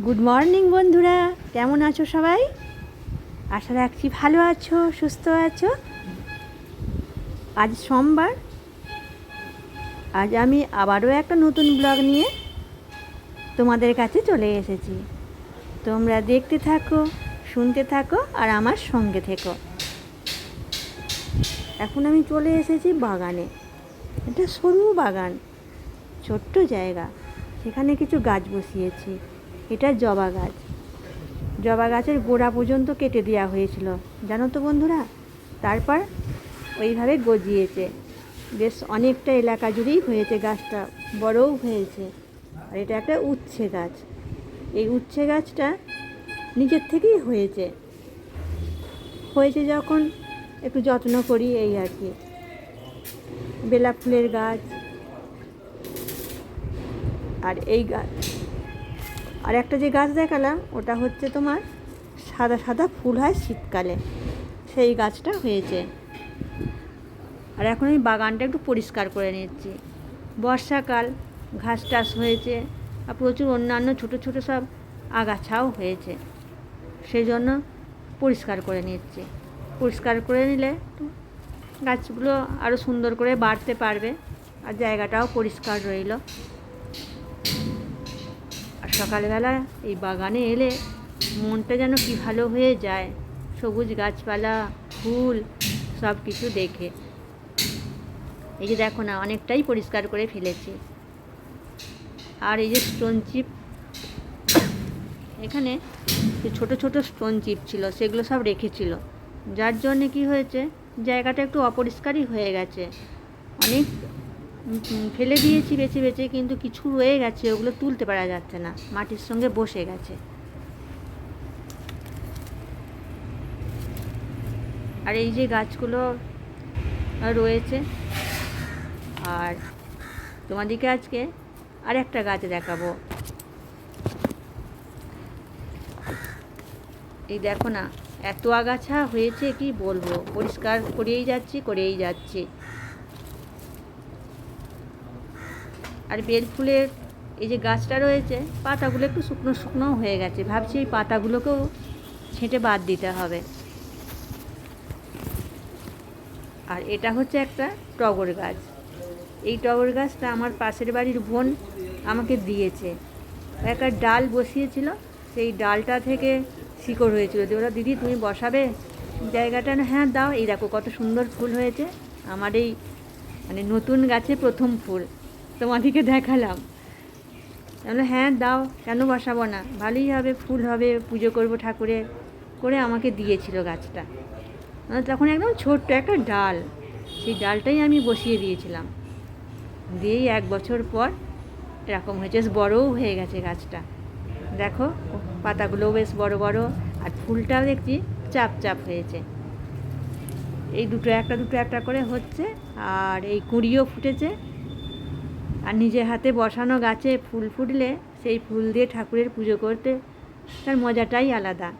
Good morning বন্ধুরা। কেমন আছো সবাই? আশা রাখছি ভালো আছো, সুস্থ আছো। আজ সোমবার। আজ আমি আবারও একটা নতুন ব্লগ নিয়ে তোমাদের কাছে চলে এসেছি। তোমরা দেখতে থাকো, শুনতে থাকো, আর আমার সঙ্গে থেকো। এখন আমি চলে এসেছি বাগানে। এটা সরু বাগান, ছোট্ট জায়গা। সেখানে কিছু গাছ বসিয়েছি। এটা জবা গাছ। জবা গাছের গোড়া পর্যন্ত কেটে দেওয়া হয়েছিল। জানো তো বন্ধুরা, তারপর ওইভাবে গজিয়েছে। বেশ অনেকটা এলাকা জুড়েই হয়েছে গাছটা, বড়ও হয়েছে। আর এটা একটা উচ্ছে গাছ। এই উচ্ছে গাছটা নিজের থেকেই হয়েছে। হয়েছে যখন একটু যত্ন করি এই আর কি। বেলা ফুলের গাছ। আর এই গাছ আর একটা যে গাছ দেখালাম, ওটা হচ্ছে তোমার সাদা সাদা ফুল হয় শীতকালে। সেই গাছটা হয়েছে। আর এখন আমি বাগানটা একটু পরিষ্কার করে নিচ্ছি। বর্ষাকাল, ঘাস টাস হয়েছে আর প্রচুর অন্যান্য ছোট ছোট সব আগাছাও হয়েছে। সেই জন্য পরিষ্কার করে নিচ্ছি। পরিষ্কার করে নিলে গাছগুলো আরও সুন্দর করে বাড়তে পারবে আর জায়গাটাও পরিষ্কার রইল। সকালবেলা এই বাগানে এলে মনটা যেন কি ভালো হয়ে যায়। সবুজ গাছপালা, ফুল সব কিছু দেখে। এই যে দেখো না, অনেকটাই পরিষ্কার করে ফেলেছি। আর এই যে স্টোন চিপ এখানে যে ছোটো ছোটো স্টোন চিপ ছিল, সেগুলো সব রেখেছিল। যার জন্যে কি হয়েছে, জায়গাটা একটু অপরিষ্কারই হয়ে গেছে। অনেক ফেলে দিয়েছি, বেছে বেছে, কিন্তু কিছু রয়ে গেছে, ওগুলো তুলতে পারা যাচ্ছে না। মাটির সঙ্গে বসে গেছে। আর এই যে গাছগুলো রয়েছে, আর তোমাদেরকে আজকে আর একটা গাছ দেখাবো। এই দেখো না, এত আগাছা হয়েছে কি বলব? পরিষ্কার করেই যাচ্ছি করেই যাচ্ছি। আর বেল ফুলের এই যে গাছটা রয়েছে, পাতাগুলো একটু শুকনো শুকনো হয়ে গেছে। ভাবছি এই পাতাগুলোকেও ছেঁটে বাদ দিতে হবে। আর এটা হচ্ছে একটা টগর গাছ। এই টগর গাছটা আমার পাশের বাড়ির বোন আমাকে দিয়েছে। একটা ডাল বসিয়েছিল, সেই ডালটা থেকে শিকড় হয়েছিল। দিয়ে ওরা দিদি, তুমি বসাবে? জায়গাটা না হ্যাঁ দাও। এই দেখো কত সুন্দর ফুল হয়েছে। আমার এই মানে নতুন গাছে প্রথম ফুল। তোমাদেরকে দেখালাম। তাহলে হ্যাঁ দাও, কেন বসাবো না? ভালোই হবে, ফুল হবে, পুজো করব ঠাকুরের করে আমাকে দিয়েছিল গাছটা। মানে তখন একদম ছোট্ট একটা ডাল, সেই ডালটাই আমি বসিয়ে দিয়েছিলাম। দিয়েই এক বছর পর এরকম হয়েছে, বেশ বড়ও হয়ে গেছে গাছটা। দেখো, পাতাগুলোও বেশ বড় বড়, আর ফুলটাও দেখছি চাপ চাপ হয়েছে। এই দুটো একটা দুটো একটা করে হচ্ছে, আর এই কুঁড়িও ফুটেছে। আর নিজের হাতে বসানো গাছে ফুল ফুটলে সেই ফুল দিয়ে ঠাকুরের পুজো করতে তার মজাটাই আলাদা।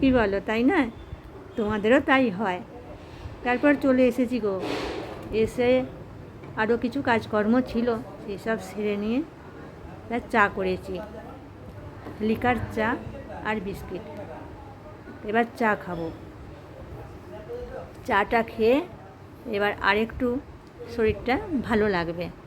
কী বলো, তাই না? তোমাদেরও তাই হয়। তারপর চলে এসেছি গো। এসে আরও কিছু কাজকর্ম ছিল, সেসব সেরে নিয়ে তার চা করেছি। লিকার চা আর বিস্কিট। এবার চা খাব। চাটা খেয়ে এবার আরেকটু শরীরটা ভালো লাগবে।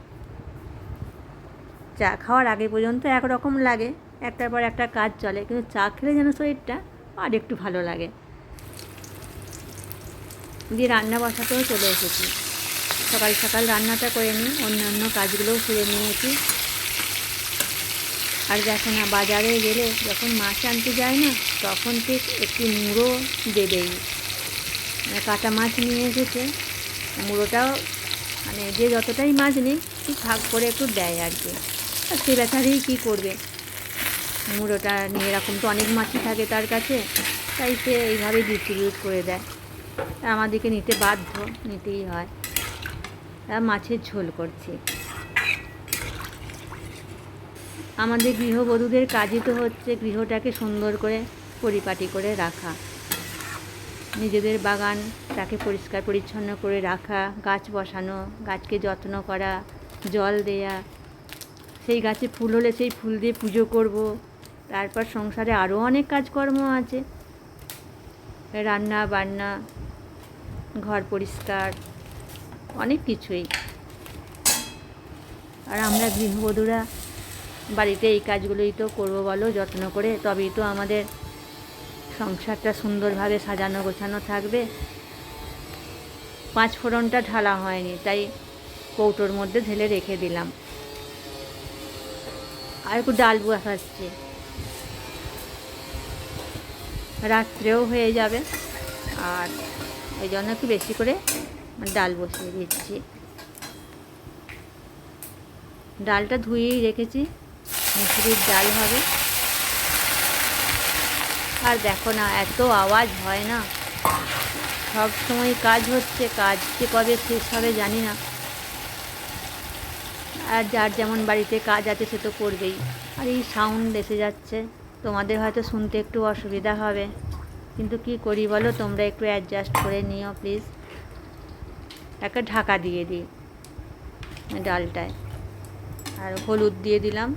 চা খাওয়ার আগে পর্যন্ত একরকম লাগে, একটার পর একটা কাজ চলে, কিন্তু চা খেলে যেন শরীরটা আর একটু ভালো লাগে। দিয়ে রান্না বসাতেও চলে এসেছি। সকাল সকাল রান্নাটা করে নিই, অন্যান্য কাজগুলোও সেরে নিয়েছি। আর দেখো না, বাজারে গেলে যখন মাছ আনতে যায় না, তখন ঠিক একটি মুড়ো দেবেই। মানে কাটা মাছ নিয়ে এসেছে, মুড়োটাও মানে যে যতটাই মাছ নিই ঠিক ভাগ করে একটু দেয় আর কি। আর সে বেচারেই কী করবে? মুড়োটা নিয়ে এরকম তো অনেক মাছই থাকে তার কাছে, তাই সে এইভাবেই ডিস্ট্রিবিউট করে দেয়। আমাদেরকে নিতে বাধ্য, নিতেই হয়। মাছের ঝোল করছি। আমাদের গৃহবধূদের কাজই তো হচ্ছে গৃহটাকে সুন্দর করে পরিপাটি করে রাখা। নিজেদের বাগান তাকে পরিষ্কার পরিচ্ছন্ন করে রাখা, গাছ বসানো, গাছকে যত্ন করা, জল দেয়া সেই গাছে ফুল হলে সেই ফুল দিয়ে পুজো করব। তারপর সংসারে আরও অনেক কাজকর্ম আছে। রান্না বান্না, ঘর পরিষ্কার, অনেক কিছুই। আর আমরা গৃহবধূরা বাড়িতে এই কাজগুলোই তো করব বলো, যত্ন করে। তবেই তো আমাদের সংসারটা সুন্দরভাবে সাজানো গোছানো থাকবে। পাঁচ ফোড়নটা ঢালা হয়নি, তাই কৌটোর মধ্যে ঢেলে রেখে দিলাম। আর একটু ডাল বসাচ্ছি রাত্রেও হয়ে যাবে। আর ওই জন্য একটু বেশি করে ডাল বসিয়ে দিচ্ছি। ডালটা ধুয়েই রেখেছি। মুসুরির ডাল হবে। আর দেখো না, এত আওয়াজ হয় না। সব সময় কাজ হচ্ছে, কাজ যে কবে শেষ হবে জানি না। আর যার যেমন বাড়িতে কাজ আছে সে তো করবেই। আর এই সাউন্ড এসে যাচ্ছে। তোমাদের হয়তো শুনতে একটু অসুবিধা হবে। কিন্তু কি করি বলো, তোমরা একটু অ্যাডজাস্ট করে নিও প্লিজ একটা ঢাকা দিয়ে দিই ডালটায়। আর হলুদ দিয়ে দিলাম।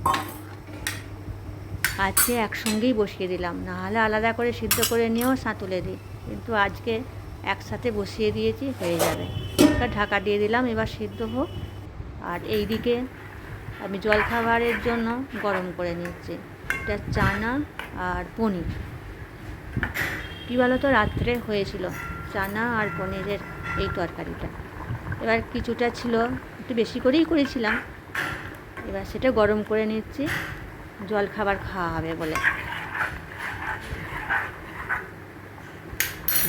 আজকে একসঙ্গেই বসিয়ে দিলাম। নাহলে আলাদা করে সিদ্ধ করে নিয়েও সাঁতুলে দিই। কিন্তু আজকে একসাথে বসিয়ে দিয়েছি, হয়ে যাবে। একটা ঢাকা দিয়ে দিলাম, এবার সিদ্ধ হোক। আর এই দিকে আমি জলখাবারের জন্য গরম করে নিচ্ছি। এটা চানা আর পনির। কী বলো তো রাত্রে হয়েছিল চানা আর পনিরের এই তরকারিটা। এবার কিছুটা ছিল, একটু বেশি করেই করেছিলাম। এবার সেটা গরম করে নিচ্ছি। জল খাবার খাওয়া হবে বলে।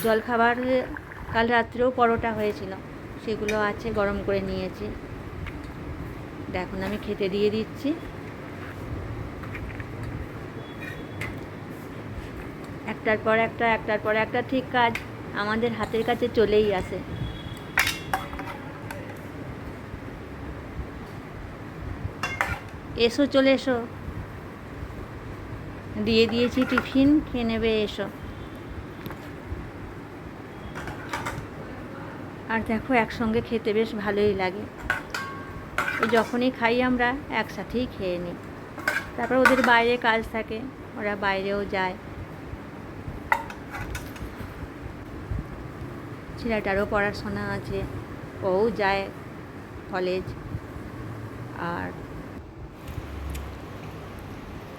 জল খাবার কাল রাত্রেও পরোটা হয়েছিল। সেগুলো আছে, গরম করে নিয়েছি। এখন আমি খেতে দিয়ে দিচ্ছি। একটার পর একটা, একটার পর একটা, ঠিক কাজ। আমাদের হাতের কাছে চলেই আসে। এসো, চলে এসো। দিয়ে দিয়েছি টিফিন, খেয়ে নেবে, এসো। আর দেখো, একসঙ্গে খেতে বেশ ভালোই লাগে। যখনই খাই আমরা একসাথেই খেয়ে নিই। তারপর ওদের বাইরে কাজ থাকে, ওরা বাইরেও যায়। ছেলেটারও পড়াশোনা আছে, ও যায় কলেজ আর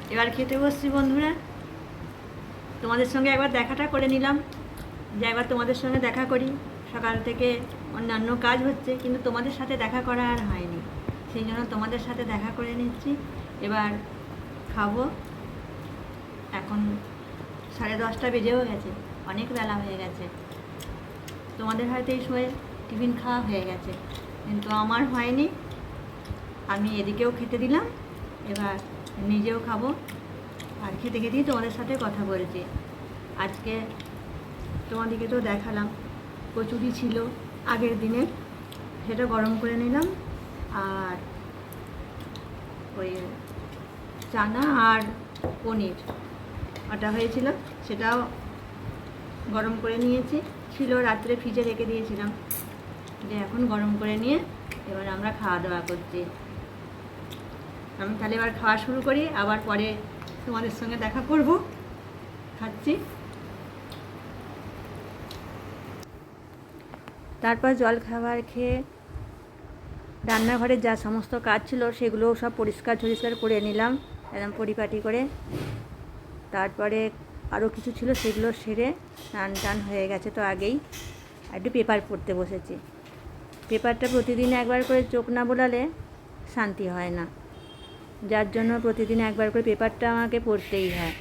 এবার খেতে বসছি বন্ধুরা। তোমাদের সঙ্গে একবার দেখাটা করে নিলাম। যে একবার তোমাদের সঙ্গে দেখা করি। সকাল থেকে অন্যান্য কাজ হচ্ছে, কিন্তু তোমাদের সাথে দেখা করা আর হয়নি। সেই জন্য তোমাদের সাথে দেখা করে নিচ্ছি। এবার খাব। এখন সাড়ে দশটা বেজেও গেছে। অনেক বেলা হয়ে গেছে। তোমাদের হয়তো এই সময় টিফিন খাওয়া হয়ে গেছে। কিন্তু আমার হয়নি। আমি এদিকেও খেতে দিলাম। এবার নিজেও খাব। আর খেতে খেতেই তোমাদের সাথে কথা বলছি। আজকে তোমাদেরকে তো দেখালাম। কচুরি ছিল আগের দিনের। সেটা গরম করে নিলাম। আর ওই চানা আর পনির। ওটা হয়েছিল, সেটাও গরম করে নিয়েছি। ছিল, রাত্রে ফ্রিজে রেখে দিয়েছিলাম। যে এখন গরম করে নিয়ে এবার আমরা খাওয়া দাওয়া করছি। আমি তাহলে এবার খাওয়া শুরু করি, আবার পরে তোমাদের সঙ্গে দেখা করব। খাচ্ছি। তারপর জল খাবার খেয়ে রান্নাঘরে যা সমস্ত কাজ ছিল সেগুলোও সব পরিষ্কার টরিষ্কার করে নিলাম, একদম পরিপাটি করে। তারপরে আরও কিছু ছিল সেগুলো সেরে টান টান হয়ে গেছে তো আগেই। একটু পেপার পড়তে বসেছি। পেপারটা প্রতিদিন একবার করে চোখ না বোলালে শান্তি হয় না। যার জন্য প্রতিদিন একবার করে পেপারটা আমাকে পড়তেই হয়।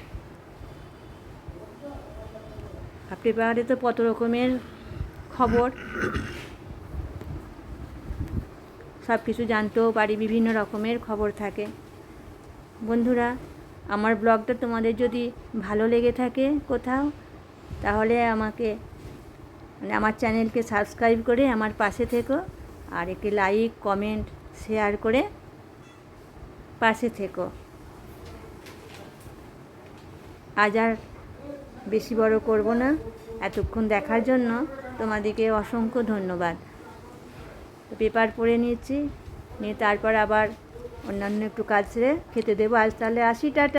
আর পেপারে তো কত রকমের খবর। সব কিছু জানতেও পারি, বিভিন্ন রকমের খবর থাকে। বন্ধুরা, আমার ব্লগটা তোমাদের যদি ভালো লেগে থাকে কোথাও, তাহলে আমাকে মানে আমার চ্যানেলকে সাবস্ক্রাইব করে আমার পাশে থেকো, আর একটি লাইক, কমেন্ট, শেয়ার করে পাশে থেকো। আজ আর বেশি বড় করব না। এতক্ষণ দেখার জন্য তোমাদেরকে অসংখ্য ধন্যবাদ। পেপার পড়ে নিয়েছি, নিয়ে তারপর আবার অন্যান্য একটু কাজ সেরে খেতে দেবো। আজ তাহলে আসি, টাটা।